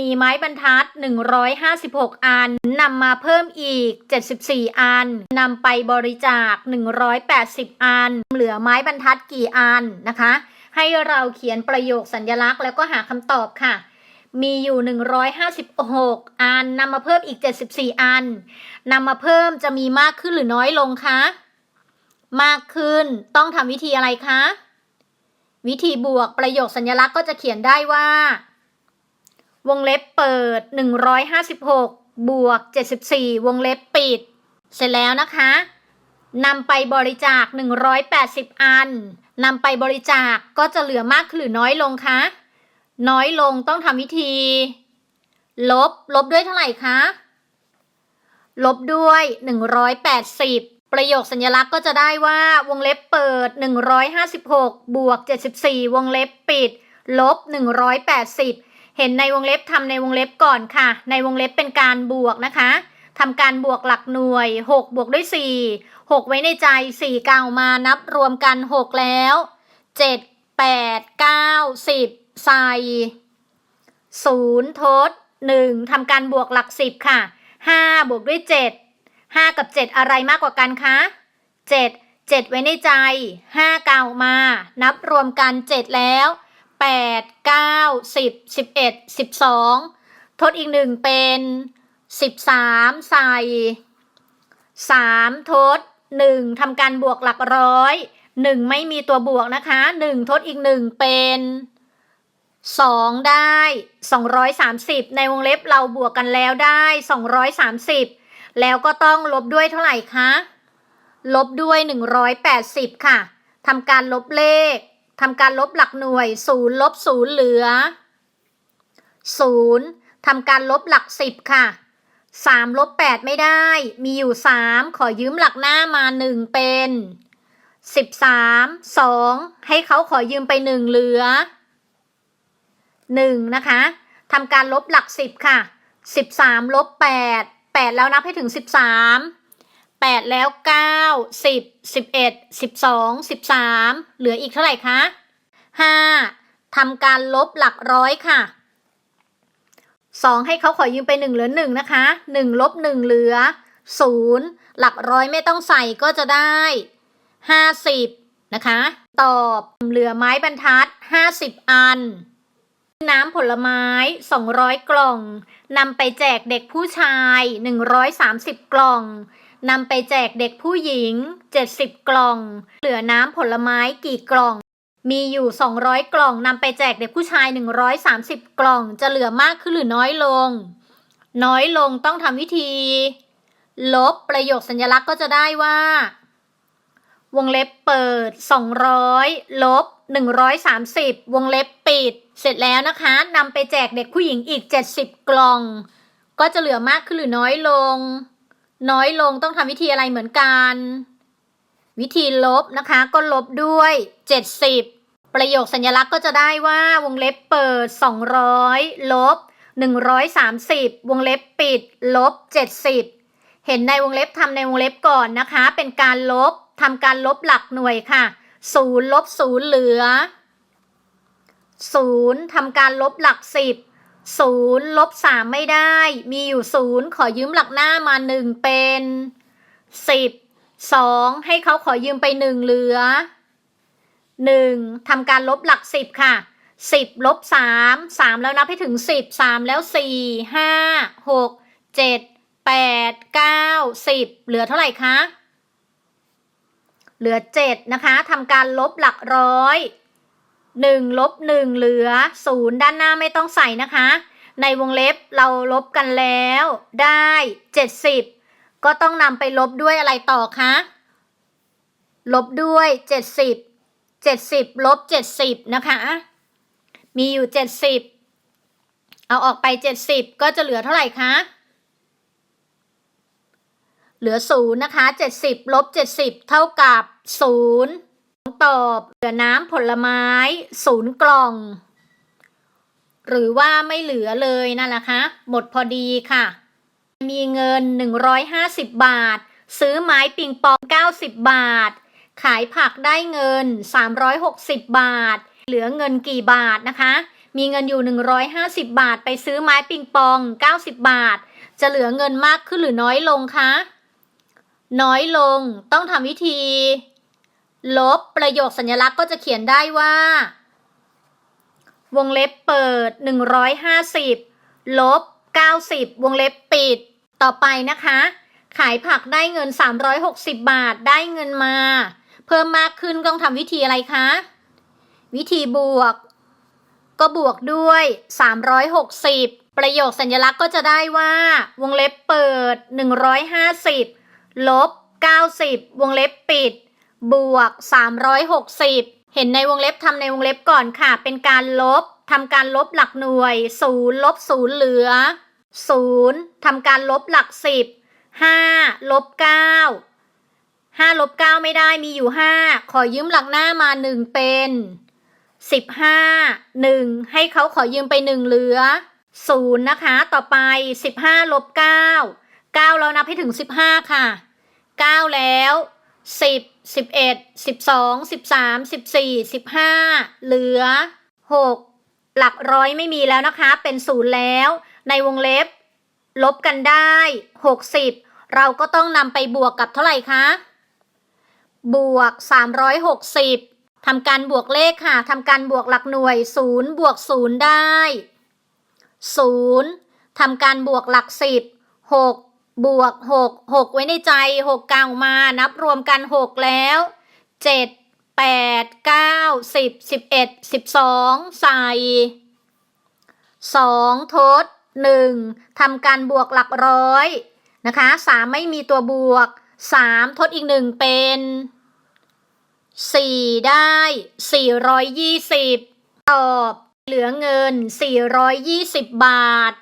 มีไม้บรรทัด 156 อัน นำมาเพิ่มอีก 74 อัน นำไปบริจาค 180 อัน เหลือไม้บรรทัดกี่อันนะคะ ให้เราเขียนประโยคสัญลักษณ์แล้วก็หาคำตอบค่ะ มีอยู่ 156 อัน นำมาเพิ่มอีก 74 อัน นำมาเพิ่มจะมีมากขึ้นหรือน้อยลงคะ มากขึ้น ต้องทำวิธีอะไรคะ วิธีบวกประโยคสัญลักษณ์ก็จะเขียนได้ว่า วงเล็บเปิด 156 บวก 74 วงเล็บปิด เสร็จแล้วนะคะนำไปบริจาค 180 อันนำไปบริจาคก็จะเหลือมากขึ้นหรือน้อยลงคะ น้อยลงต้องทำวิธี ลบ ลบด้วยเท่าไหร่คะ ลบด้วย 180 ประโยคสัญลักษณ์ก็จะได้ว่าวงเล็บเปิด 156 บวก 74 วงเล็บปิด ลบ 180 เห็นในวงเล็บทำในวงเล็บก่อนค่ะ ในวงเล็บเป็นการบวกนะคะทำการบวกหลักหน่วย 6 บวกด้วย 4 6 ไว้ในใจ4เก่ามานับรวมกัน 6 แล้ว 7 8 9 10 ใส่0ทด 1ทำการบวกหลัก 10 ค่ะ 5 บวกด้วย 7 5 กับ 7 อะไรมากกว่ากันคะ 7 7 ไว้ในใจ5เก่ามา นับรวมกัน 7 แล้ว 8 9 10 11 12ทดอีกหนึ่งเป็น13ใส่3ทด1ทำการบวกหลักร้อย1ไม่มีตัวบวกนะคะ1ทดอีก1เป็น2ได้230ในวงเล็บเราบวกกันแล้วได้230แล้วก็ต้องลบด้วยเท่าไหร่คะ ลบด้วย180ค่ะทำการลบเลข ทำการลบหลักหน่วย0ลบ0เหลือ0ทำการลบหลัก10ค่ะ3ลบ8ไม่ได้ มีอยู่3ขอยืมหลักหน้ามา1เป็น13 2ให้เขาขอยืมไป1เหลือ1นะคะทำการลบหลัก10ค่ะ13ลบ8 8แล้วนับให้ถึง13 8 แล้ว 9 10 11 12 13 เหลืออีกเท่าไหร่คะ 5ทำการลบหลักร้อยค่ะ 2 ให้เขาขอยืมไป 1 เหลือ 1 นะคะ 1 ลบ 1 เหลือ 0 หลักร้อยไม่ต้องใส่ก็จะได้ 50 นะคะ ตอบเหลือไม้บรรทัด 50 อัน น้ำผลไม้ 200 กล่องนำไปแจกเด็กผู้ชาย 130 กล่อง นำไปแจกเด็กผู้หญิง 70 กล่อง เหลือน้ำผลไม้กี่กล่อง มีอยู่ 200 กล่องนำไปแจกเด็กผู้ชาย 130 กล่อง จะเหลือมากขึ้นหรือน้อยลง น้อยลงต้องทำวิธี ลบประโยคสัญลักษณ์ก็จะได้ว่า วงเล็บเปิด 200 ลบ 130 วงเล็บปิด เสร็จแล้วนะคะนำไปแจกเด็กผู้หญิงอีก 70 กล่อง ก็จะเหลือมากขึ้นหรือน้อยลง น้อยลงต้องทำวิธีอะไรเหมือนกัน วิธีลบนะคะ ก็ลบด้วย 70 ประโยคสัญลักษณ์ก็จะได้ว่าวงเล็บเปิด 200 ลบ 130 วงเล็บปิด ลบ 70 เห็นในวงเล็บทำในวงเล็บก่อนนะคะ เป็นการลบทำการลบหลักหน่วยค่ะ0ลบ0เหลือ0ทำการลบหลัก10 0ลบ3ไม่ได้ มีอยู่0ขอยืมหลักหน้ามา1เป็น10 2ให้เขาขอยืมไป1เหลือ1ทำการลบหลัก10ค่ะ10ลบ3 3แล้วนับให้ถึง10 3แล้ว4 5 6 7 8 9 10เหลือเท่าไหร่คะ เหลือ7นะคะทำการลบหลักร้อย 1ลบ1เหลือ 0 ด้านหน้าไม่ต้องใส่นะคะ ในวงเล็บเราลบกันแล้วได้ 70 ก็ต้องนำไปลบด้วยอะไรต่อคะ ลบด้วย 70 70 ลบ 70 นะคะ มีอยู่ 70 เอาออกไป 70 ก็จะเหลือเท่าไหร่คะ เหลือ 0 นะคะ 70 ลบ 70 เท่ากับ 0 ตอบเหลือน้ำผลไม้0กล่อง หรือว่าไม่เหลือเลยนั่นแหละคะหมดพอดีค่ะ มีเงิน 150 บาท ซื้อไม้ปิงปอง 90 บาท ขายผักได้เงิน 360 บาท เหลือเงินกี่บาทนะคะ มีเงินอยู่ 150 บาท ไปซื้อไม้ปิงปอง 90 บาท จะเหลือเงินมากขึ้นหรือน้อยลงคะน้อยลงต้องทำวิธี ลบประโยคสัญลักษณ์ก็จะเขียนได้ว่า วงเล็บเปิด 150 ลบ 90 วงเล็บปิด ต่อไปนะคะ ขายผักได้เงิน 360 บาทได้เงินมา เพิ่มมากขึ้นต้องทำวิธีอะไรคะ วิธีบวก ก็บวกด้วย 360 ประโยคสัญลักษณ์ก็จะได้ว่า วงเล็บเปิด 150 ลบ 90 วงเล็บปิด บวก 360 เห็นในวงเล็บทำในวงเล็บก่อนค่ะ เป็นการลบทำการลบหลักหน่วย 0 ลบ 0 เหลือ 0 ทำการลบหลัก 10 5 ลบ 9 5 ลบ 9 ไม่ได้มีอยู่ 5 ขอยืมหลักหน้ามา 1 เป็น 15 1 ให้เขาขอยืมไป 1 เหลือ 0 นะคะ ต่อไป 15 ลบ 9 9 แล้วนับให้ถึง 15 ค่ะ 9 แล้ว 10 11 12 13 14 15เหลือ6หลักร้อยไม่มีแล้วนะคะ เป็นศูนย์แล้ว ในวงเล็บ ลบกันได้60เราก็ต้องนำไปบวกกับเท่าไหร่คะ บวก360ทำการบวกเลขค่ะทำการบวกหลักหน่วย0บวก0ได้0ทำการบวกหลัก10 6 บวก6 6ไว้ในใจ6เก่ามา นับรวมกัน6แล้ว7 8 9 10 11 12ใส่2ทด1ทำการบวกหลักร้อยนะคะ3ไม่มีตัวบวก3ทดอีก1เป็น4ได้420ตอบเหลือเงิน420บาท